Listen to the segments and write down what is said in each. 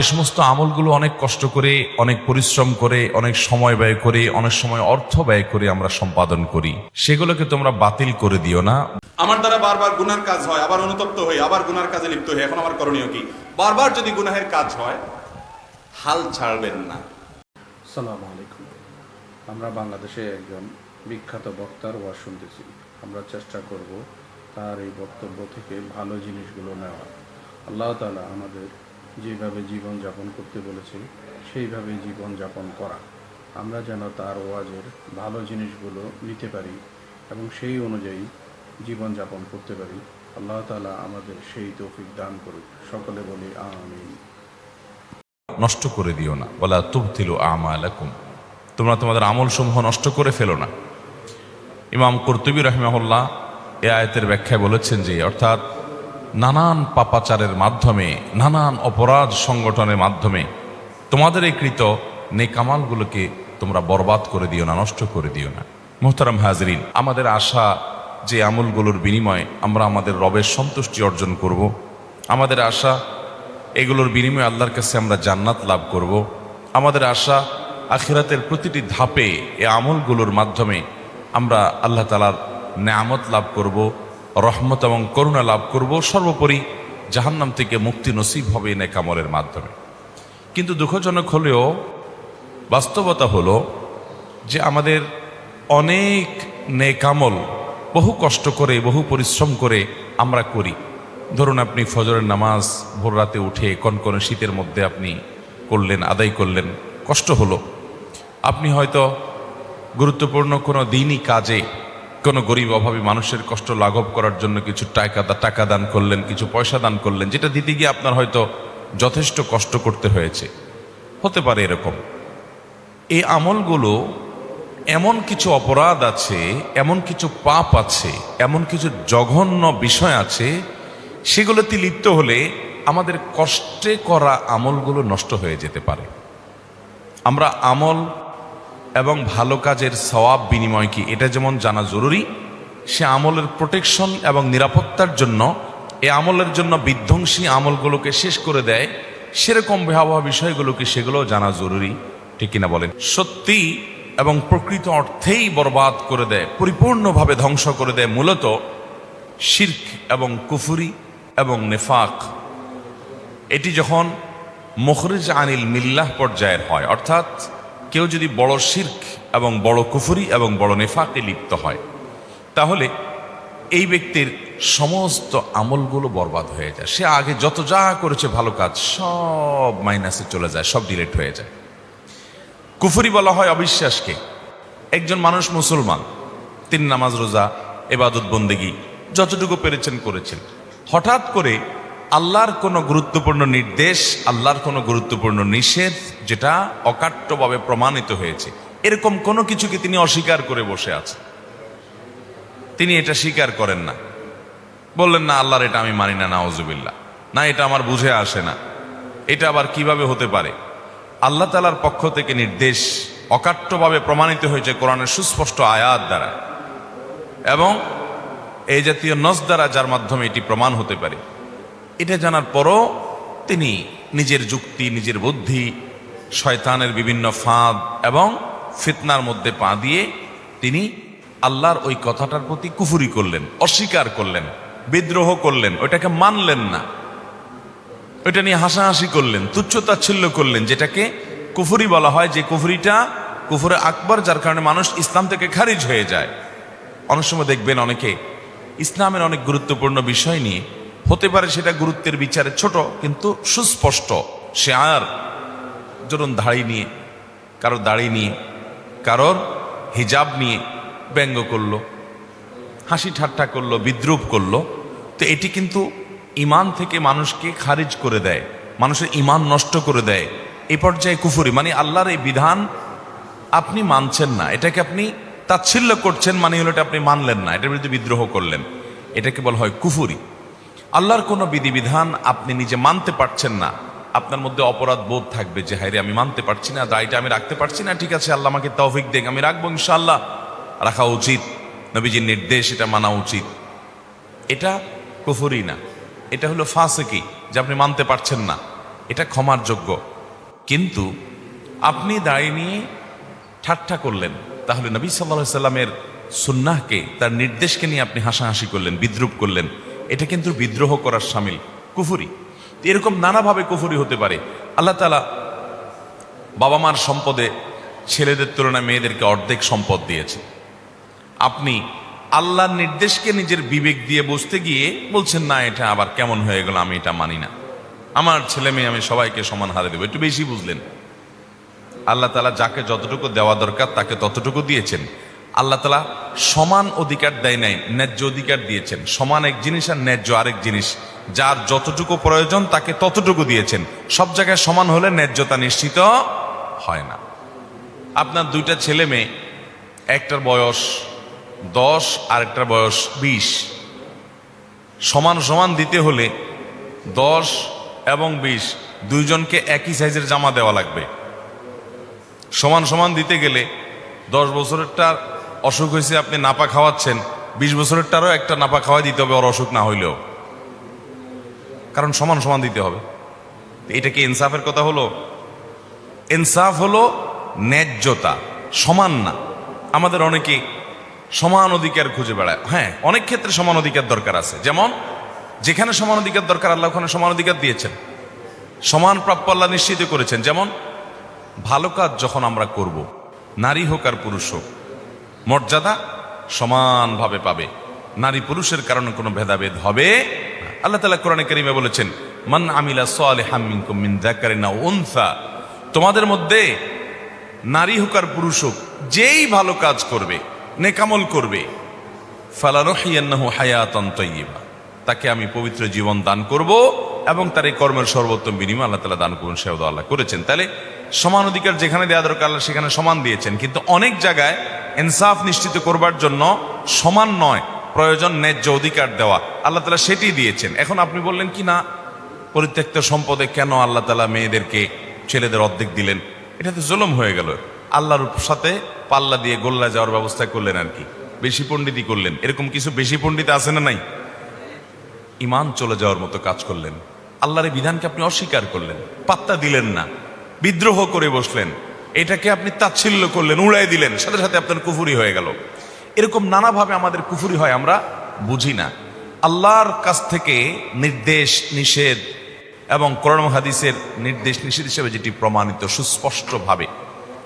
যে সমস্ত আমলগুলো অনেক কষ্ট করে অনেক পরিশ্রম করে অনেক সময় ব্যয় করে অনেক সময় অর্থ ব্যয় করে আমরা সম্পাদন করি। সেগুলোকে তোমরা বাতিল করে দিও না। আমার দ্বারা বারবার গুনার কাজ হয় আবার অনুতপ্ত হই আবার গুনার কাজে লিপ্ত হই এখন আমার করণীয় কি? বারবার যদি গুনাহের কাজ হয় হাল ছাড়বেন না। সালাম আলাইকুম। আমরা বাংলাদেশে একজন বিখ্যাত বক্তার ওয়াজ শুনতেছি। আমরা চেষ্টা করব তার এই বক্তব্য থেকে ভালো জিনিসগুলো নেওয়া আল্লাহ তাআলা আমাদের যেভাবে জীবন যাপন করতে বলেছে সেইভাবে জীবন যাপন করা। আমরা যেন তার ওয়াজের ভালো জিনিসগুলো নিতে পারি এবং সেই অনুযায়ী জীবন যাপন করতে পারি। আল্লাহ তাআলা আমাদের সেই তৌফিক দান করুক। সকলে বলি আমিন। নষ্ট করে দিও না। বলা তুবতিলু আমালাকুম। তোমরা তোমাদের আমল সমূহ নষ্ট করে ফেলো না। ইমাম কর্তুবী রহমাহুল্লাহ এ আয়তের ব্যাখ্যায় বলেছেন যে, অর্থাৎ নানান পাপাচারের মাধ্যমে, নানান অপরাধ সংগঠনের মাধ্যমে, তোমাদের এই কৃত নেকামালগুলোকে তোমরা বরবাদ করে দিও না, নষ্ট করে দিও না। মোহতারাম হাজরিন, আমাদের আশা যে আমলগুলোর বিনিময়ে আমরা আমাদের রবের সন্তুষ্টি অর্জন করব, আমাদের আশা এগুলোর বিনিময়ে আল্লাহর কাছে আমরা জান্নাত লাভ করব, আমাদের আশা আখিরাতের প্রতিটি ধাপে এ আমলগুলোর মাধ্যমে আমরা আল্লাহ তালার নেয়ামত লাভ করব রহমত এবং করুণা লাভ করব, সর্বোপরি জাহান্নাম থেকে মুক্তি নসিব হবে নেকামলের মাধ্যমে। কিন্তু দুঃখজনক হলেও বাস্তবতা হলো যে আমাদের অনেক নেকামল বহু কষ্ট করে, বহু পরিশ্রম করে আমরা করি। ধরুন আপনি ফজরের নামাজ ভোর রাতে উঠে কনকনে শীতের মধ্যে আপনি করলেন, আদায় করলেন, কষ্ট হলো। আপনি হয়তো গুরুত্বপূর্ণ কোনো দিনই কাজে কোনো গরিব অভাবী মানুষের কষ্ট লাঘব করার জন্য কিছু টাকা টাকা দান করলেন, কিছু পয়সা দান করলেন, যেটা দিতে গিয়ে আপনার হয়তো যথেষ্ট কষ্ট করতে হয়েছে। হতে পারে এরকম। এই আমলগুলো এমন কিছু অপরাধ আছে, এমন কিছু পাপ আছে, এমন কিছু জঘন্য বিষয় আছে, সেগুলোতে লিপ্ত হলে আমাদের কষ্টে করা আমলগুলো নষ্ট হয়ে যেতে পারে। আমরা আমল এবং ভালো কাজের সওয়াব বিনিময় কি? এটা যেমন জানা জরুরি, সে আমলের প্রোটেকশন এবং নিরাপত্তার জন্য, এ আমলের জন্য বিধ্বংসী আমলগুলোকে শেষ করে দেয়, সেরকম ভয়াবহ বিষয়গুলোকে সেগুলো জানা জরুরি, ঠিক কিনা বলেন? সত্যি এবং প্রকৃত অর্থেই বরবাদ করে দেয়, পরিপূর্ণভাবে ধ্বংস করে দেয় মূলত শির্ক এবং কুফুরি এবং নেফাক। এটি যখন মুখরিজ আনিল মিল্লাহ পর্যায়ের হয়, অর্থাৎ কেউ যদি বড় শির্ক এবং বড় কুফুরি এবং বড় নেফাকে লিপ্ত হয়, তাহলে এই ব্যক্তির সমস্ত আমলগুলো বরবাদ হয়ে যায়। সে আগে যত যা করেছে ভালো কাজ, সব মাইনাসে চলে যায়, সব ডিলেট হয়ে যায়। কুফুরি বলা হয় অবিশ্বাসকে। একজন মানুষ মুসলমান, তিন নামাজ রোজা, এবাদত বন্দেগি, যতটুকু পেরেছেন করেছেন। হঠাৎ করে আল্লাহর কোনো গুরুত্বপূর্ণ নির্দেশ, আল্লাহর কোনো গুরুত্বপূর্ণ নিষেধ যেটা অকাট্যভাবে প্রমাণিত হয়েছে। এরকম কোনো কিছুকে তিনি অস্বীকার করে বসে আছেন। তিনি এটা স্বীকার করেন না। বললেন, না, আল্লাহর এটা আমি মানি না নাওজুবিল্লা না, এটা আমার বুঝে আসে না। এটা আবার কীভাবে হতে পারে? আল্লাহ তালার পক্ষ থেকে নির্দেশ অকাট্যভাবে প্রমাণিত হয়েছে কোরআনের সুস্পষ্ট আয়াত দ্বারা। এবং এই জাতীয় নস দ্বারা যার মাধ্যমে এটি প্রমাণ হতে পারে। এটা জানার পরও তিনি নিজের যুক্তি, নিজের বুদ্ধি, শয়তানের বিভিন্ন ফাঁদ এবং ফিতনার মধ্যে পা দিয়ে তিনি আল্লাহর ওই কথাটার প্রতি কুফুরি করলেন, অস্বীকার করলেন, বিদ্রোহ করলেন, ওইটাকে মানলেন না। ওইটা নিয়ে হাসাহাসি করলেন, তুচ্ছতাচ্ছিল্য করলেন, যেটাকে কুফুরি বলা হয় যে কুফুরিটা কুফুরে আকবর, যার কারণে মানুষ ইসলাম থেকে খারিজ হয়ে যায়। অনেক সময় দেখবেন অনেকে ইসলামের অনেক গুরুত্বপূর্ণ বিষয় নিয়ে হতে পারে সেটা গুরুত্বের বিচারে ছোট, কিন্তু সুস্পষ্ট। সে আর ধরুন দাড়ি নিয়ে কারোর দাড়ি নিয়ে, কারোর হিজাব নিয়ে ব্যঙ্গ করল, হাসি ঠাট্টা করল, বিদ্রুপ করল। তো এটি কিন্তু ইমান থেকে মানুষকে খারিজ করে দেয়, মানুষের ইমান নষ্ট করে দেয়। এই পর্যায়ে কুফুরি মানে আল্লাহর এই বিধান আপনি মানছেন না। এটাকে আপনি তাচ্ছিল্য করছেন মানে হলো এটা আপনি মানলেন না, এটার বিরুদ্ধে বিদ্রোহ করলেন। এটাকে বলা হয় কুফুরি। আল্লাহর কোনো বিধিবিধান আপনি নিজে মানতে পারছেন না। আপনার মধ্যে অপরাধ বোধ থাকবে যে হাইরে আমি মানতে পারছি না দায়টা আমি রাখতে পারছি না, ঠিক আছে, আল্লাহ আমাকে তৌফিক দেখ আমি রাখব ইনশাআল্লাহ। রাখা উচিত। নবীজির নির্দেশ, এটা মানা উচিত। এটা কুফুরি না। এটা হলো ফাঁসেকি, যে আপনি মানতে পারছেন না। এটা ক্ষমার যোগ্য। কিন্তু আপনি দাঁড়িয়ে নিয়ে ঠাট্টা করলেন, তাহলে নবী সাল্লা সাল্লামের সুন্নাহকে, তার নির্দেশকে নিয়ে আপনি হাসাহাসি করলেন, বিদ্রুপ করলেন। এটা কিন্তু বিদ্রোহ করার সামিল, কুফুরি। এরকম নানাভাবে কুফুরি হতে পারে। আল্লাহ তালা বাবা মার সম্পদে ছেলেদের তুলনায় মেয়েদেরকে অর্ধেক সম্পদ দিয়েছে। আপনি আল্লাহর নির্দেশকে নিজের বিবেক দিয়ে বুঝতে গিয়ে বলছেন, না, এটা আবার কেমন হয়ে গেল, আমি এটা মানি না। আমার ছেলে মেয়ে, আমি সবাইকে সমান হারে দেবো। একটু বেশি বুঝলেন। আল্লাহ তালা যাকে যতটুকু দেওয়া দরকার, তাকে ততটুকু দিয়েছেন। আল্লাহ তালা সমান অধিকার দেয় নাই, ন্যায্য অধিকার দিয়েছেন। সমান এক জিনিস আর ন্যায্য আরেক জিনিস। যার যতটুকু প্রয়োজন তাকে ততটুকু দিয়েছেন। সব জায়গায় সমান হলে ন্যায্যতা নিশ্চিত হয় না। আপনার দুইটা ছেলে মেয়ে, একটার বয়স দশ আর একটার বয়স বিশ। সমান সমান দিতে হলে দশ এবং বিশ, দুইজনকে একই সাইজের জামা দেওয়া লাগবে। সমান সমান দিতে গেলে দশ বছরেরটার অসুখ হয়েছে, আপনি নাপা খাওয়াচ্ছেন, বিশ বছরেরটারও একটা নাপা খাওয়াই দিতে হবে, ওর অসুখ না হইলেও। কারণ সমান সমান দিতে হবে। এটা কি ইনসাফের কথা হলো? ইনসাফ হলো ন্যায্যতা, সমান না। আমাদের অনেকে সমান অধিকার খুঁজে বেড়ায়। হ্যাঁ অনেক ক্ষেত্রে সমান অধিকার দরকার আছে। যেমন, যেখানে সমান অধিকার দরকার, আল্লাহ ওখানে সমান অধিকার দিয়েছেন। সমান প্রাপ্য আল্লাহ নিশ্চিত করেছেন। যেমন, ভালো কাজ যখন আমরা করব, নারী হোক আর পুরুষ হোক মর্যাদা সমানভাবে পাবে। নারী পুরুষের কারণে কোনো ভেদাভেদ হবে। আল্লাহ তালা কোরআনে কারিমে বলেছেন, মান আমিলা তোমাদের মধ্যে নারী হোক আর পুরুষ হোক, যেই ভালো কাজ করবে, নেকামল করবে ফালারহিয়ান্নাহু হায়াতান তাইয়্যিবা তাকে আমি পবিত্র জীবন দান করব এবং তার এই কর্মের সর্বোত্তম বিনিময় আল্লাহ তালা দান করুন, সেও আল্লাহ করেছেন। তাহলে সমান অধিকার যেখানে দেওয়া দরকার আল্লাহ সেখানে সমান দিয়েছেন। কিন্তু অনেক জায়গায় ইনসাফ নিশ্চিত করবার জন্য সমান নয়, প্রয়োজন ন্যায্য অধিকার দেওয়া। আল্লাহ তালা সেটি দিয়েছেন। এখন আপনি বললেন, কি না? পরিত্যক্ত সম্পদে কেন আল্লাহ তালা মেয়েদেরকে ছেলেদের অর্ধেক দিলেন? এটা তো জুলুম হয়ে গেল। আল্লাহর সাথে পাল্লা দিয়ে গোল্লা যাওয়ার ব্যবস্থা করলেন আর কি। বেশি পণ্ডিতই করলেন। এরকম কিছু বেশি পণ্ডিত আছে না নাই? ইমান চলে যাওয়ার মতো কাজ করলেন। আল্লাহর বিধানকে আপনি অস্বীকার করলেন। পাত্তা দিলেন না। বিদ্রোহ করে বসলেন। এটাকে আপনি তাচ্ছিল্য করলেন, উড়াই দিলেন, সাথে সাথে আপনার কুফুরি হয়ে গেল। এরকম নানাভাবে আমাদের কুফুরি হয়, আমরা বুঝি না। আল্লাহর কাছ থেকে নির্দেশ, নিষেধ এবং করণ হাদিসের নির্দেশ, নিষেধ হিসেবে যেটি প্রমাণিত সুস্পষ্টভাবে,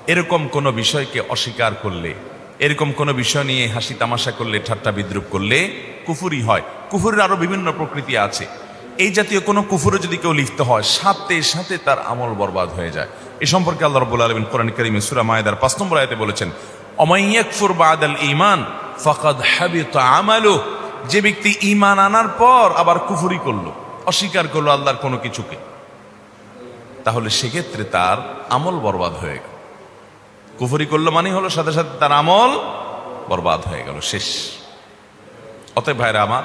এরকম কোনো বিষয়কে অস্বীকার করলে, এরকম কোনো বিষয় নিয়ে হাসি তামাশা করলে, ঠাট্টা বিদ্রুপ করলে কুফুরি হয়। কুফুরের আরও বিভিন্ন প্রকৃতি আছে। এই জাতীয় কোনো কুফুরে যদি কেউ লিপ্ত হয়, সাথে সাথে তার আমল বরবাদ হয়ে যায়। এ সম্পর্কে আল্লাহ রবুল আলমিন কোরআন করিম সুরা মায়েদার পাঁচ নম্বর আয়তে বলেছেন অমাইয়াকফুর বাদাল ইমান ফকাদ হাবিত আমালু যে ব্যক্তি ইমান আনার পর আবার কুফুরি করল, অস্বীকার করল আল্লাহর কোনো কিছুকে, তাহলে সেক্ষেত্রে তার আমল বরবাদ হয়ে গেল। কুফরি করল মানে হলো সাথে সাথে তার আমল বরবাদ হয়ে গেল, শেষ। অতএব ভাইরা আমার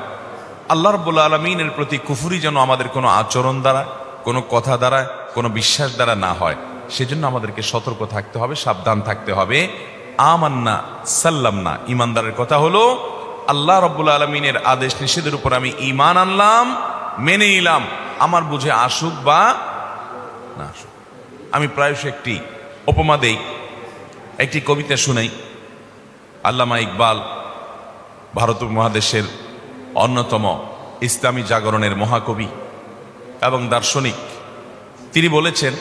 আল্লাহ রব্বুল আলমিনের প্রতি কুফুরি যেন আমাদের কোনো আচরণ দ্বারা, কোনো কথা দ্বারা, কোনো বিশ্বাস দ্বারা না হয়। সেজন্য আমাদেরকে সতর্ক থাকতে হবে, সাবধান থাকতে হবে। আমান্না সাল্লাম না ইমানদারের কথা হলো, আল্লাহ রব্বুল আলমিনের আদেশ নিষেধের উপর আমি ইমান আনলাম, মেনে নিলাম। আমার বুঝে আসুক বা না আসুক। আমি প্রায়শ একটি উপমা দেই, একটি কবিতা শুনাই। আল্লামা ইকবাল ভারত মহাদেশের অন্যতম ইসলামী জাগরণের মহাকবি এবং দার্শনিক। তিনি বলেছেন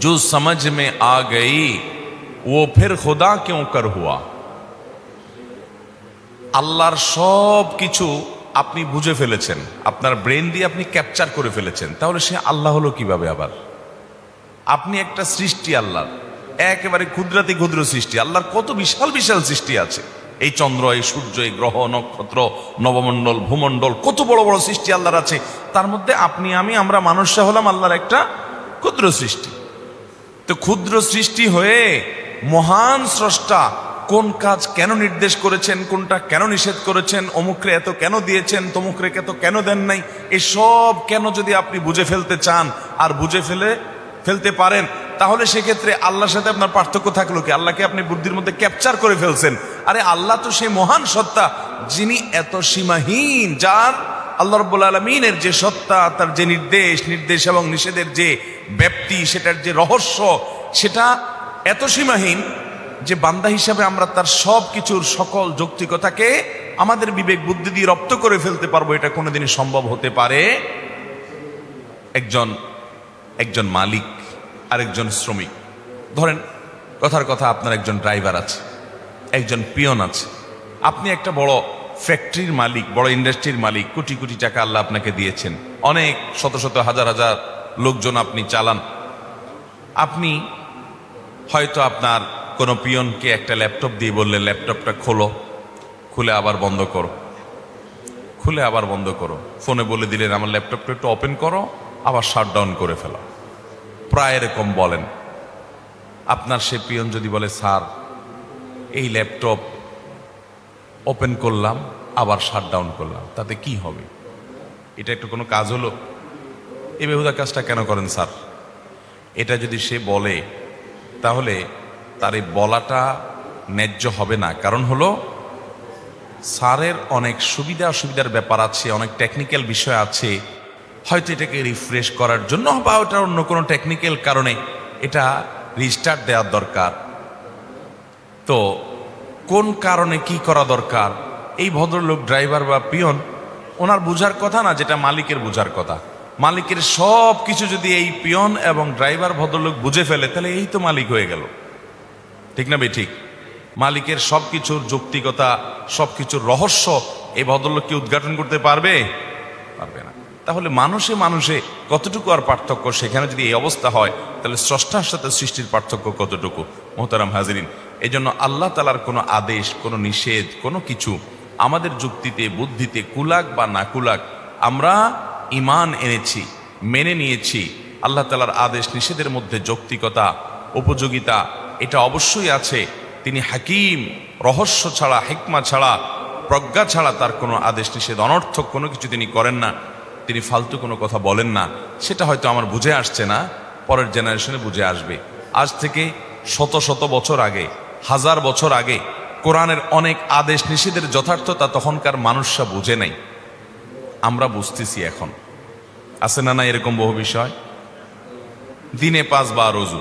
জো সমাজ মে আ গই ও ফের খোদা কেউ কর হুয়া? আল্লাহর সব কিছু আপনি বুঝে ফেলেছেন। আপনার ব্রেন দিয়ে আপনি ক্যাপচার করে ফেলেছেন। তাহলে সে আল্লাহ হলো কীভাবে আবার? আপনি একটা সৃষ্টি আল্লাহর। একেবারে ক্ষুদ্রাতি ক্ষুদ্র সৃষ্টি। আল্লাহর কত বিশাল বিশাল সৃষ্টি আছে। এই চন্দ্র, এই সূর্য, এই গ্রহ, নক্ষত্র, নবমণ্ডল, ভূমণ্ডল, কত বড় বড় সৃষ্টি আল্লাহর আছে। তার মধ্যে আপনি, আমি, আমরা মানুষরা হলাম আল্লাহর একটা ক্ষুদ্র সৃষ্টি। তো ক্ষুদ্র সৃষ্টি হয়ে মহান স্রষ্টা কোন কাজ কেন নির্দেশ করেছেন, কোনটা কেন নিষেধ করেছেন, অমুকরে এত কেন দিয়েছেন, তমুকরে এত কেন দেন নাই, এসব কেন যদি আপনি বুঝে ফেলতে চান, আর বুঝে ফেলে, ফেলতে পারেন তাহলে সেক্ষেত্রে আল্লাহর সাথে আপনার পার্থক্য থাকল কি? আল্লাহকে আপনি বুদ্ধির মধ্যে ক্যাপচার করে ফেলছেন। আরে আল্লাহ তো সেই মহান সত্তা, যিনি এত সীমাহীন, যার আল্লাহ রব্বুল আলমিনের যে সত্তা, তার যে নির্দেশ নির্দেশ এবং নিষেধের যে ব্যাপ্তি, সেটার যে রহস্য, সেটা এত সীমাহীন যে বান্দা হিসাবে আমরা তার সব কিছুর সকল যৌক্তিকতাকে আমাদের বিবেক বুদ্ধি দিয়ে রপ্ত করে ফেলতে পারব, এটা কোনোদিনই সম্ভব হতে পারে একজন একজন মালিক। আরেকজন শ্রমিক। ধরেন, কথার কথা আপনার একজন ড্রাইভার আছে, একজন পিয়ন আছে। আপনি একটা বড় ফ্যাক্টরির মালিক, বড় ইন্ডাস্ট্রির মালিক, কোটি কোটি টাকা আল্লাহ আপনাকে দিয়েছেন। অনেক, শত শত, হাজার হাজার লোকজন আপনি চালান। আপনি হয়তো আপনার কোনো পিয়নকে একটা ল্যাপটপ দিয়ে বললেন, ল্যাপটপটা খোলো, খুলে আবার বন্ধ করো, খুলে আবার বন্ধ করো। ফোনে বলে দিলেন, আমার ল্যাপটপটা একটু ওপেন করো, আবার শাট ডাউন করে ফেলো। প্রায় এরকম বলেন। আপনার সে পিয়ন যদি বলে, স্যার, এই ল্যাপটপ ওপেন করলাম, আবার শাট ডাউন করলাম, তাতে কি হবে? এটা একটু কোনো কাজ হলো? এই বেহুদা কাজটা কেন করেন, স্যার? এটা যদি সে বলে, তাহলে তার এই বলাটা ন্যায্য হবে না। কারণ হলো, স্যারের অনেক সুবিধা অসুবিধার ব্যাপার আছে, অনেক টেকনিক্যাল বিষয় আছে হয়তো এটাকে রিফ্রেশ করার জন্য বা ওটা অন্য কোনো টেকনিক্যাল কারণে এটা রিস্টার্ট দেওয়ার দরকার। তো কোন কারণে কি করা দরকার? এই ভদ্রলোক ড্রাইভার বা পিয়ন, ওনার বুঝার কথা না, যেটা মালিকের বুঝার কথা। মালিকের সব কিছু যদি এই পিয়ন এবং ড্রাইভার ভদ্রলোক বুঝে ফেলে, তাহলে এই তো মালিক হয়ে গেল। ঠিক না বে ঠিক। মালিকের সব কিছুর যৌক্তিকতা সব কিছুর রহস্য এই ভদ্রলোক কি উদ্ঘাটন করতে পারবে? পারবে না। তাহলে মানুষে মানুষে কতটুকু আর পার্থক্য? সেখানে যদি এই অবস্থা হয়, তাহলে স্রষ্টার সাথে সৃষ্টির পার্থক্য কতটুকু? মোহতারাম হাজিরিন এই জন্য আল্লাহ তালার কোনো আদেশ, কোনো নিষেধ, কোনো কিছু আমাদের যুক্তিতে, বুদ্ধিতে, কুলাক বা না কুলাক, আমরা ইমান এনেছি, মেনে নিয়েছি। আল্লাহ তালার আদেশ, নিষেধের মধ্যে যৌক্তিকতা, উপযোগিতা, এটা অবশ্যই আছে। তিনি হাকিম, রহস্য ছাড়া, হেকমা ছাড়া, প্রজ্ঞা ছাড়া তার কোনো আদেশ, নিষেধ, অনর্থক কোনো কিছু তিনি করেন না। তিনি ফালতু কোনো কথা বলেন না, সেটা হয়তো আমার বুঝে আসছে না, পরের জেনারেশনে বুঝে আসবে। আজ থেকে শত শত বছর আগে, হাজার বছর আগে, কোরআনের অনেক আদেশ নিষেধের যথার্থতা তখনকার মানুষরা বুঝে নাই। আমরা বুঝতেছি এখন। আছে না না এরকম বহু বিষয়? দিনে পাঁচবার অজু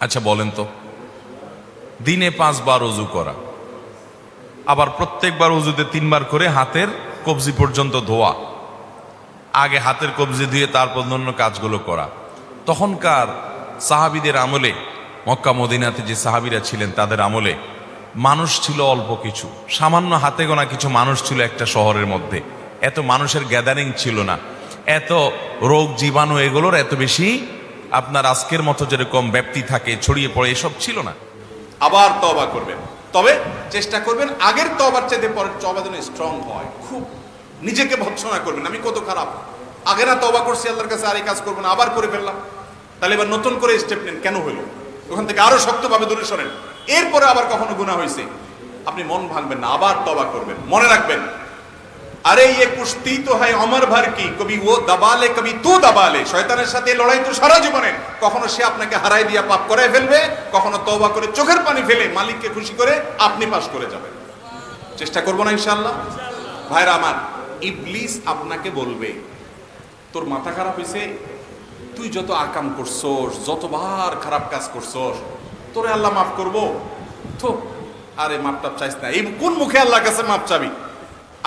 আচ্ছা বলেন তো। দিনে পাঁচ পাঁচবার অজু করা। আবার প্রত্যেকবার অজুতে তিনবার করে হাতের কবজি পর্যন্ত ধোয়া। আগে হাতের কবজি দিয়ে তারপর অন্য কাজগুলো করা। তখনকার সাহাবিদের আমলে, মক্কা, মদিনাতে যে সাহাবিরা ছিলেন তাদের আমলে মানুষ ছিল অল্প কিছু। সামান্য হাতে গোনা কিছু মানুষ ছিল একটা শহরের মধ্যে। এত মানুষের গ্যাদারিং ছিল না। এত রোগ জীবাণু এগুলোর এত বেশি আপনার আজকের মতো যেরকম ব্যাপ্তি থাকে, ছড়িয়ে পড়ে, এসব ছিল না। আবার তবা করবেন। তবে চেষ্টা করবেন আগের তবার চাইতে পরের তবা যেন স্ট্রং হয়। খুব নিজেকে ভৎসনা করবেন। আমি কত খারাপ। আগে না তবা করছি, আল্লাহর কাছে আর এই কাজ করব না, আবার করে ফেললাম। তাহলে এবার নতুন করে স্টেপ নেন, কেন হইল ওখান থেকে আরও শক্তভাবে দূরে সরেন। এরপরে আবার কখনো গুণা হয়েছে আপনি মন ভাঙবেন না, আবার তবা করবেন। মনে রাখবেন, আরে ইয়ে কুস্তি তো হয় অমর ভার কি? কবি ও দাবালে, কবি তু দাবালে। শয়তানের সাথে লড়াই তো সারা জীবনে কখনো সে আপনাকে হারাই দিয়া পাপ করায় ফেলবে, কখনো তওবা করে চোখের পানি ফেলে মালিককে খুশি করে আপনি পাশ করে যাবেন। চেষ্টা করব না ইনশাআল্লাহ। ভাইরা আমার ইবলিস আপনাকে বলবে, তোর মাথা খারাপ হয়েছে তুই যত আকাম করছস, যতবার খারাপ কাজ করছস, তোরে আল্লাহ মাফ করব? তো আরে মাপ টাপ চাইস না। এই কোন মুখে আল্লাহর কাছে মাপ চাবি?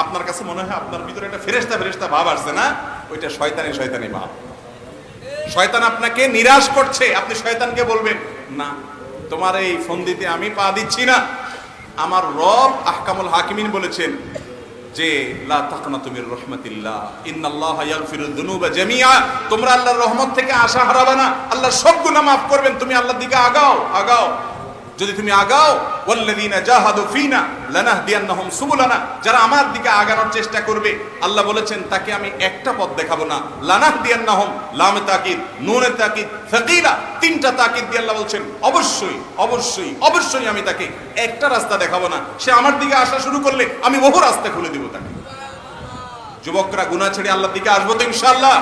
আপনার কাছে মনে হয় আপনার ভিতরে একটা ফেরেস্তা ফেরেস্তা ভাব আসছে না? ওইটা শয়তানি শয়তানি ভাব। শয়তান আপনাকে নিরাশ করছে, আপনি শয়তানকে বলবেন, না, তোমার এই ফোন দিতে আমি পা দিচ্ছি না। আমার রব আহকামুল হাকিমিন বলেছেন যে, লা তাকনা তুমি রহমতিল্লাহ, ইন্নাল্লাহ ইয়াগফিরুয যুনুবা জামিয়া তোমরা আল্লাহর রহমত থেকে আশা হারাবে না। আল্লাহ সব গুনাহ মাফ করবেন। তুমি আল্লাহর দিকে আগাও আগাও। যদি তুমি আগাও, ওয়াল্লাযীনা জাহাদু ফিনা লানাহদিয়ান্নাহুম সুবুলানা, যারা আমার দিকে আগানোর চেষ্টা করবে, আল্লাহ বলেছেন, তাকে আমি একটা পথ দেখাবো না। লানাহদিয়ান্নাহুম লাম তাকিদ, নুনে তাকিদ ফাকিলা তিনটা তাকিদ দিয়ে আল্লাহ বলছেন, অবশ্যই অবশ্যই অবশ্যই আমি তাকে একটা রাস্তা দেখাবো না। সে আমার দিকে আসা শুরু করলে আমি বহু রাস্তা খুলে দিব তাকে। যুবকরা গুনাহ ছেড়ে আল্লাহর দিকে আসব তো ইনশাআল্লাহ।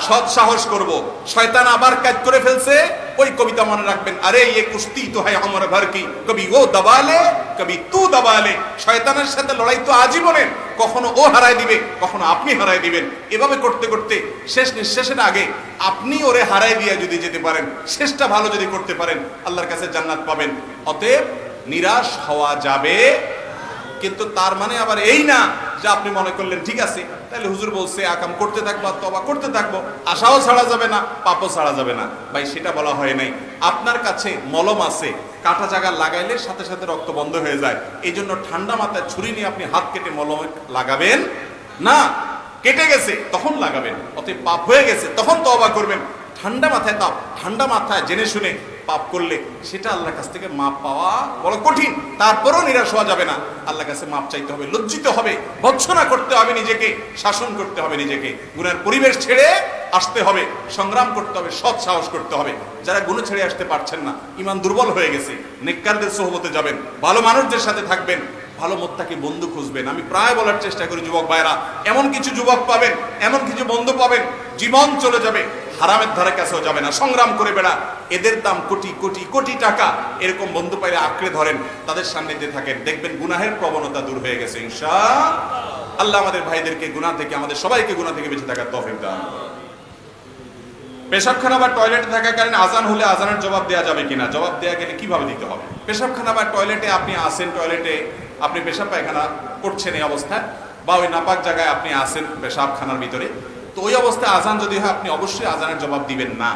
সৎ সাহস করব। শয়তান আবার কাজ করে ফেলছে। ওই কবিতা মনে রাখবেন, আরে ये কুস্তি তো হয় আমার ভর কি কবি ও দবালে, কবি তু দবালে। শয়তানের সাথে লড়াই তো আজীবনের। কখনো ও হারায় দিবে, কখনো আপনি হারায় দিবেন। এভাবে করতে করতে শেষ নিঃশ্বাসের আগে আপনি ওরে হারায় দিয়ে যদি যেতে পারেন, শেষটা ভালো যদি করতে পারেন, আল্লাহর কাছে জান্নাত পাবেন। অতএব নিরাশ হওয়া যাবে কিন্তু তার মানে আবার এই না যে আপনি মনে করলেন, ঠিক আছে তাহলে হুজুর বলছে আকাম করতে থাকব তবা করতে থাকব, আশাও ছাড়া যাবে না, পাপও ছাড়া যাবে না। ভাই, সেটা বলা হয় নাই। আপনার কাছে মলম আছে, কাটা জায়গা লাগাইলে সাথে সাথে রক্ত বন্ধ হয়ে যায়। এই জন্য ঠান্ডা মাথায় ছুরি নিয়ে আপনি হাত কেটে মলম লাগাবেন না। কেটে গেছে, তখন লাগাবেন। অতএব পাপ হয়ে গেছে, তখন তবা করবেন। ঠান্ডা মাথায় তাপ, ঠান্ডা মাথায় জেনে শুনে পাপ করলে সেটা আল্লাহর কাছ থেকে মাপ পাওয়া বড় কঠিন। তারপরও নিরাশ হওয়া যাবে না। আল্লাহর কাছে মাপ চাইতে হবে, লজ্জিত হবে, ভৎসনা করতে হবে নিজেকে, শাসন করতে হবে নিজেকে। গুণের পরিবেশ ছেড়ে আসতে হবে, সংগ্রাম করতে হবে, সৎ সাহস করতে হবে। যারা গুণ ছেড়ে আসতে পারছেন না ইমান দুর্বল হয়ে গেছে, নেককারদের সোহবতে যাবেন, ভালো মানুষদের সাথে থাকবেন, ভালো মোত্তাকে বন্ধু খুঁজবেন। আমি প্রায় বলার চেষ্টা করি, যুবক ভাইরা এমন কিছু যুবক পাবেন, এমন কিছু বন্ধু পাবেন, জীবন চলে যাবে। হারামের ধারে কাছেও যাবে না। সংগ্রাম করে বেড়া, এদের দাম কোটি কোটি কোটি টাকা। এরকম বন্ধু পাইলে আঁকড়ে ধরেন, তাদের সামনে সান্নিধ্যে থাকেন। দেখবেন গুনাহের প্রবণতা দূর হয়ে গেছে ইনশা আল্লাহ আমাদের ভাইদেরকে গুনাহ থেকে, আমাদের সবাইকে গুনাহ থেকে বেঁচে থাকার তৌফিক দান। পেশাবখানা বা টয়লেটে থাকাকালীন আজান হলে আজানের জবাব দেওয়া যাবে কিনা? জবাব দেওয়া গেলে কীভাবে দিতে হবে? পেশাবখানা বা টয়লেটে আপনি আসেন, টয়লেটে আপনি পেশাব পায়খানা করছেন এই অবস্থায়, বা ওই নাপাক জায়গায় আপনি আসেন পেশাবখানার ভিতরে তো ওই অবস্থায় আজান যদি হয়, আপনি অবশ্যই আজানের জবাব দিবেন না।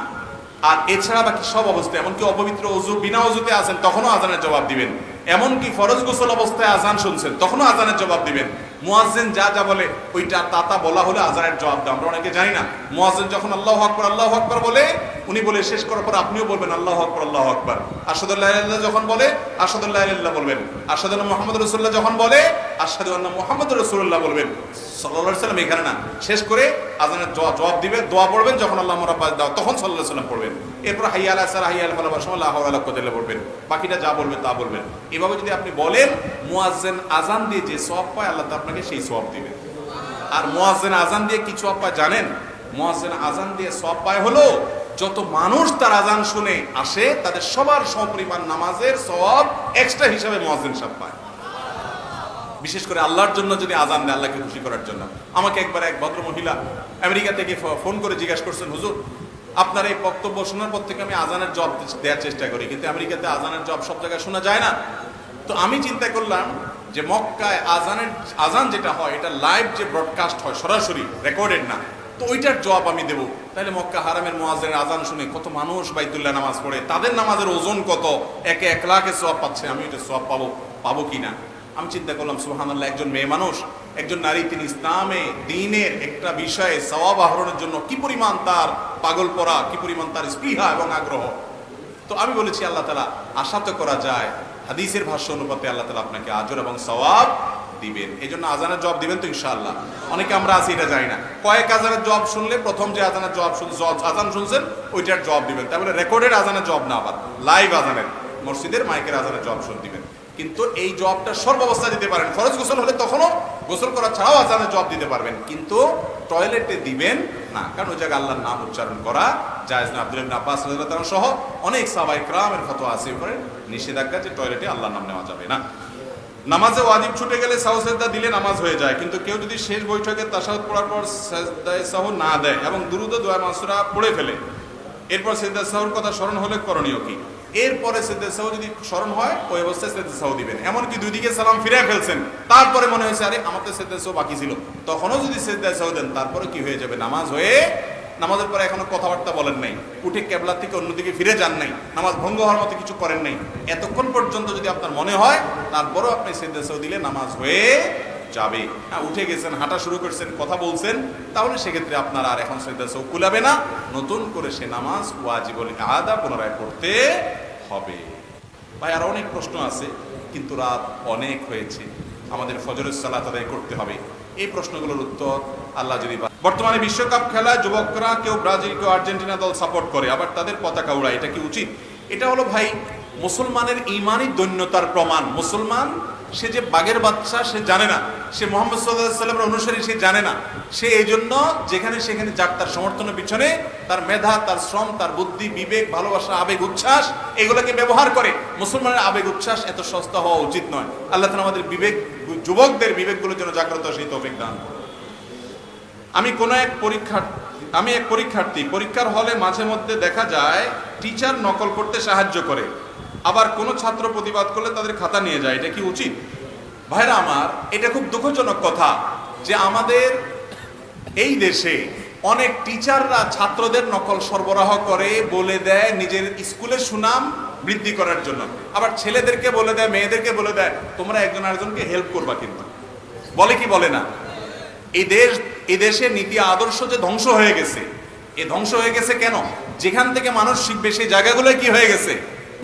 আর এছাড়া বাকি সব অবস্থায় এমনকি অপবিত্র অজু বিনা অজুতে আছেন তখনও আজানের জবাব দিবেন। এমনকি ফরজ গোসল অবস্থায় আজান শুনছেন, তখনও আজানের জবাব দিবেন। মুয়াজ্জিন যা যা বলে, ওইটা তাতা বলা হলে আজানের জবাব দাও। আমরা অনেকে জানি না। মুয়াজ্জিন যখন আল্লাহ আকবর আল্লাহ আকবর বলে, উনি বলে শেষ করার পর আপনিও বলবেন, আল্লাহ আকবর আল্লাহ আকবর। আসাদুল্লাহ ইল্লাহ যখন বলে আসাদুল্লাহ ইল্লাহ বলবেন। আসাদুল্লাহ মোহাম্মদ রসুল্লাহ যখন বলে আসাদু আল্লাহ মোহাম্মদ রসুল্লাহ বলবেন। সাল্লাহ সাল্লাম এখানে না, শেষ করে আজানের জবাব দিবে, দোয়া পড়বেন, যখন আল্লাহ মোরাব্বা দাও, তখন সাল্লাহ সাল্লাম পড়বেন। এরপর হাইয়া আলা সার হাইয়া আল ফালাবার সময় আল্লাহ আল্লাহ কদিল্লা পড়বেন বাকিটা যা বলবেন তা বলবেন। এভাবে যদি আপনি বলেন, মুয়াজ্জেন আজান দিয়ে যে সব পায়, আল্লাহ আপনাকে সেই সব দিবেন আর মুয়াজ্জেন আজান দিয়ে কিছু আপা জানেন? মুয়াজ্জেন আজান দিয়ে সব পায় হলো, যত মানুষ তার আজান শুনে আসে, তাদের সবার সপরিমাণ নামাজের সব এক্সট্রা হিসাবে মুয়াজ্জেন সব পায়। বিশেষ করে আল্লাহর জন্য যদি আজান দেয়, আল্লাহকে খুশি করার জন্য। আমাকে একবার এক ভদ্র মহিলা আমেরিকা থেকে ফোন করে জিজ্ঞাসা করছেন, হুজুর আপনার এই বক্তব্য শোনার পর থেকে আমি আজানের জব দেওয়ার চেষ্টা করি। কিন্তু আমেরিকাতে আজানের জব সব জায়গায় শোনা যায় না। তো আমি চিন্তা করলাম যে মক্কায় আজানের আজান যেটা হয়, এটা লাইভ যে ব্রডকাস্ট হয়, সরাসরি রেকর্ডেড না। তো ওইটার জব আমি দেবো। তাহলে মক্কা হারামের মোয়াজের আজান শুনে কত মানুষ বাইতুল্লাহ নামাজ পড়ে, তাদের নামাজের ওজন কত? একে এক লাখে সব পাচ্ছে, আমি এটা সব পাবো পাবো কিনা? আমি চিন্তা করলাম সুহানাল্লাহ একজন মেয়ে মানুষ, একজন নারী, তিনি ইসলামে, দিনের একটা বিষয়ে সওয়াব আহরণের জন্য কি পরিমাণ তার পাগল পড়া কি পরিমাণ তার স্পৃহা এবং আগ্রহ? তো আমি বলেছি, আল্লাহ তালা আশা তো করা যায়, হাদিসের ভাষ্য অনুপাতে আল্লাহ তালা আপনাকে আজর এবং সওয়াব দিবেন। এই জন্য আজানের জবাব দিবেন তো ইনশাআল্লাহ। অনেকে আমরা আছি, এটা জানি না। কয়েক আজানের জব শুনলে প্রথম যে আজানের জব শুন আজান শুনছেন, ওইটার জব দিবেন। তারপরে রেকর্ডেড আজানের জব না আবার লাইভ আজানের, মসজিদের মাইকের আজানের জব শুন দিবেন। কিন্তু এই জবাবটা সর্বাবস্থা দিতে পারেন। ফরজ গোসল হলে তখনও গোসল করা ছাড়াও আজানের জব দিতে পারবেন। কিন্তু টয়লেটে দিবেন না। কারণ ওই জায়গায় আল্লাহর নাম উচ্চারণ করা জায়জ না আব্দুল আব্বাস সহ অনেক সাবাই ক্রামের ফতোয়া আছে। উপরে নিষেধাজ্ঞা যে টয়লেটে আল্লাহর নাম নেওয়া যাবে না। নামাজে ওয়াজিব ছুটে গেলে সাহু সেজদা দিলে নামাজ হয়ে যায়। কিন্তু কেউ যদি শেষ বৈঠকে তাসাদ পড়ার পর সেজদায় সাহ না দেয় এবং দ্রুত দোয়া মাসুরা পড়ে ফেলে, এরপর সেজদা সাহুর কথা স্মরণ হলে করণীয় কি? এরপরে সেজদা সাহু যদি স্মরণ হয়, ওই অবস্থায় সেজদা সাহু দিবেন। এমনকি দুই দিকে সালাম ফিরে ফেলছেন। তারপরে মনে হয়েছে, আরে, আমার তো সেজদা সাহু বাকি ছিল। তখনও যদি সেজদা সাহু দেন, তারপরে কি হয়ে যাবে? নামাজ হয়ে, নামাজের পরে এখনও কথাবার্তা বলেন নাই। উঠে কেবলা থেকে অন্যদিকে ফিরে যান নাই। নামাজ ভঙ্গ হওয়ার মতো কিছু করেন নাই। এতক্ষণ পর্যন্ত যদি আপনার মনে হয়, তারপরেও আপনি সাহু দিলে নামাজ হয়ে যাবে। হ্যাঁ উঠে গেছেন, হাঁটা শুরু করছেন, কথা বলছেন, তাহলে সেক্ষেত্রে আপনার আর এখন সেজদা সাহু কুলাবে না। নতুন করে সে নামাজ ওয়াজিবুল আদা পুনরায় পড়তে হবে। ভাই, আর অনেক প্রশ্ন আছে, কিন্তু রাত অনেক হয়েছে। আমাদের ফজরের সালাত আদায় করতে হবে। এই প্রশ্নগুলোর উত্তর আল্লাহ যদি বর্তমানে বিশ্বকাপ খেলায় যুবকরা কেউ ব্রাজিল, কেউ আর্জেন্টিনা দল সাপোর্ট করে, আবার তাদের পতাকা উড়ায়, এটা কি উচিত? এটা হলো ভাই, মুসলমানের ইমানই দৈন্যতার প্রমাণ। মুসলমান সে যে বাঘের বাচ্চা, সে জানে না। সে মোহাম্মদ সাল্লাহ সাল্লামের অনুসারী, সে জানে না। সে এই জন্য যেখানে সেখানে যাক তার সমর্থনের পিছনে তার মেধা, তার শ্রম, তার বুদ্ধি, বিবেক, ভালোবাসা, আবেগ, উচ্ছ্বাস, এগুলোকে ব্যবহার করে মুসলমানের আবেগ, উচ্ছ্বাস এত সস্তা হওয়া উচিত নয়। আল্লাহ তালা আমাদের বিবেক, যুবকদের বিবেকগুলোর জন্য জাগ্রত সেই তৌফিক দান আমি কোনো এক পরীক্ষার, আমি এক পরীক্ষার্থী, পরীক্ষার হলে মাঝে মধ্যে দেখা যায়, টিচার নকল করতে সাহায্য করে। আবার কোনো ছাত্র প্রতিবাদ করলে তাদের খাতা নিয়ে যায়, এটা কি উচিত? ভাইরা আমার, এটা খুব দুঃখজনক কথা যে আমাদের এই দেশে অনেক টিচাররা ছাত্রদের নকল সরবরাহ করে, বলে দেয় নিজের স্কুলের সুনাম বৃদ্ধি করার জন্য। আবার ছেলেদেরকে বলে দেয়, মেয়েদেরকে বলে দেয়, তোমরা একজন আরেকজনকে হেল্প করবা কিন্তু। বলে কি বলে না? এই দেশ এই দেশের নীতি আদর্শ যে ধ্বংস হয়ে গেছে, এ ধ্বংস হয়ে গেছে কেন? যেখান থেকে মানুষ শিখবে সেই জায়গাগুলো কি হয়ে গেছে?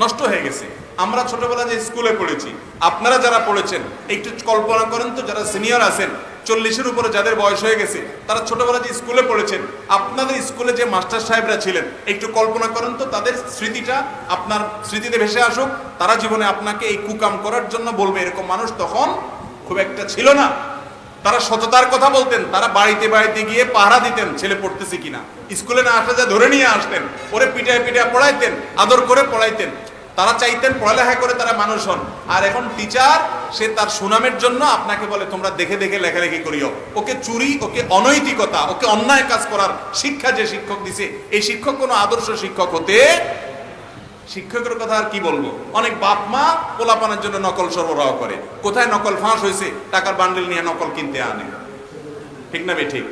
নষ্ট হয়ে গেছে। আমরা ছোটবেলা যে স্কুলে পড়েছি, আপনারা যারা পড়েছেন, একটু কল্পনা করেন তো, যারা সিনিয়র আছেন, চল্লিশের উপরে যাদের বয়স হয়ে গেছে, তারা ছোটবেলা যে স্কুলে পড়েছেন, আপনাদের স্কুলে যে মাস্টার সাহেবরা ছিলেন, একটু কল্পনা করেন তো, তাদের স্মৃতিটা আপনার স্মৃতিতে ভেসে আসুক, তারা জীবনে আপনাকে এই কুকাম করার জন্য বলবে, এরকম মানুষ তখন খুব একটা ছিল না। তারা সততার কথা বলতেন, তারা বাড়িতে বাড়িতে গিয়ে পাহারা দিতেন, ছেলে পড়তেছে কিনা। স্কুলে না আসলে যা ধরে নিয়ে আসতেন ওরে পিটায় পিটায় পড়াইতেন, আদর করে পড়াইতেন। তারা চাইতেন পড়ালেখা করে তারা মানুষ হন। আর এখন টিচার সে তার সুনামের জন্য আপনাকে বলে, তোমরা দেখে দেখে লেখালেখি করিও। ওকে চুরি, ওকে অনৈতিকতা, ওকে অন্যায় কাজ করার শিক্ষা যে শিক্ষক দিছে, এই শিক্ষক কোনো আদর্শ শিক্ষক হতে শিক্ষকের কথা আর কি বলব? অনেক বাপ মা পোলাপানের জন্য নকল সরবরাহ করে। কোথায় নকল ফাঁস হয়েছে? টাকার বান্ডিল নিয়ে নকল কিনতে আনে। ঠিক না বে ঠিক?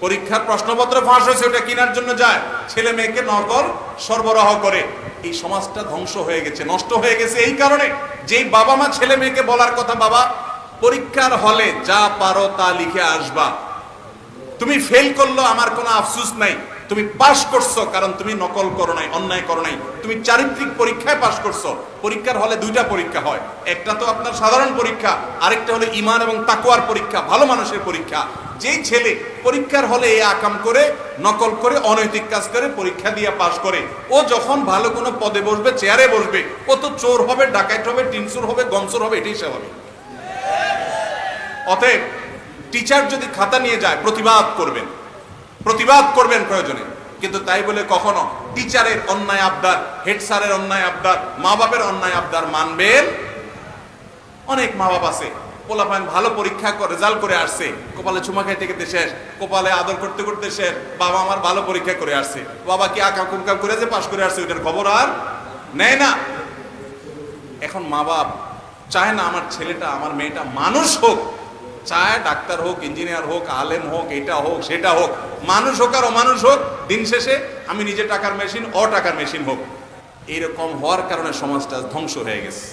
পরীক্ষার প্রশ্নপত্র ফাঁস হয়েছে, ওটা কেনার জন্য যায়। ছেলে মেয়েকে নকল সরবরাহ করে। এই সমাজটা ধ্বংস হয়ে গেছে, নষ্ট হয়ে গেছে এই কারণে। যেই বাবা মা ছেলে মেয়েকে বলার কথা, বাবা, পরীক্ষার হলে যা পারো তা লিখে আসবা। তুমি ফেল করল, আমার কোনো আফসুস নাই। তুমি পাশ করছ কারণ তুমি নকল করো নাই, অন্যায় করো নাই। তুমি চারিত্রিক পরীক্ষায় পাশ করছ। পরীক্ষার হলে দুইটা পরীক্ষা হয়। একটা তো আপনার সাধারণ পরীক্ষা, আরেকটা হলো ইমান এবং তাকুয়ার পরীক্ষা, ভালো মানুষের পরীক্ষা। যেই ছেলে পরীক্ষার হলে এই আকাম করে, নকল করে, অনৈতিক কাজ করে, পরীক্ষা দিয়ে পাশ করে, ও যখন ভালো কোনো পদে বসবে, চেয়ারে বসবে, ও তো চোর হবে ডাকাইত হবে, টিনসুর হবে গমসুর হবে, এটাই স্বাভাবিক অতএব, টিচার যদি খাতা নিয়ে যায়, প্রতিবাদ করবেন। প্রতিবাদ করবেন প্রয়োজনে। কিন্তু তাই বলে কখনো টিচারের অন্যায় আবদার, হেড স্যারের অন্যায় আবদার, মা বাপের অন্যায় আবদার মানবেন? অনেক মা বাপ আছে, পোলাপান ভালো পরীক্ষা করে, রেজাল্ট করে আসছে, কপালে চুমা খাইতে খেতে শেষ, কপালে আদর করতে করতে শেষ, বাবা আমার ভালো পরীক্ষা করে আসছে। বাবা কি আঁকা কুমকা করে যে পাশ করে আসছে, ওইটার খবর আর নেয় না। এখন মা বাপ চায় না আমার ছেলেটা, আমার মেয়েটা মানুষ হোক চায়, ডাক্তার হোক, ইঞ্জিনিয়ার হোক, আলেম হোক, এটা হোক, সেটা হোক, মানুষ হোক আর অমানুষ হোক, দিন শেষে আমি নিজে টাকার মেশিন অ টাকার মেশিন হোক। এইরকম হওয়ার কারণে সমাজটা ধ্বংস হয়ে গেছে।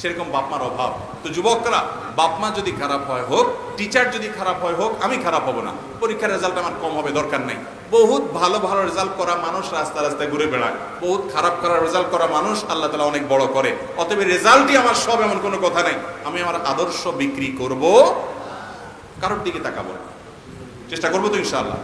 সেরকম বাপমার অভাব। তো যুবকরা, বাপমা যদি খারাপ হয় হোক টিচার যদি খারাপ হয় হোক, আমি খারাপ হব না। পরীক্ষার রেজাল্ট আমার কম হবে, দরকার নাই। বহুত ভালো ভালো রেজাল্ট করা মানুষ রাস্তা, রাস্তায় ঘুরে বেড়ায়। বহুত খারাপ করা রেজাল্ট করা মানুষ আল্লাহ তালা অনেক বড় করে। অতএব রেজাল্টই আমার সব এমন কোনো কথা নাই। আমি আমার আদর্শ বিক্রি করব কারোর দিকে তাকাবো। চেষ্টা করব তো ইনশাআল্লাহ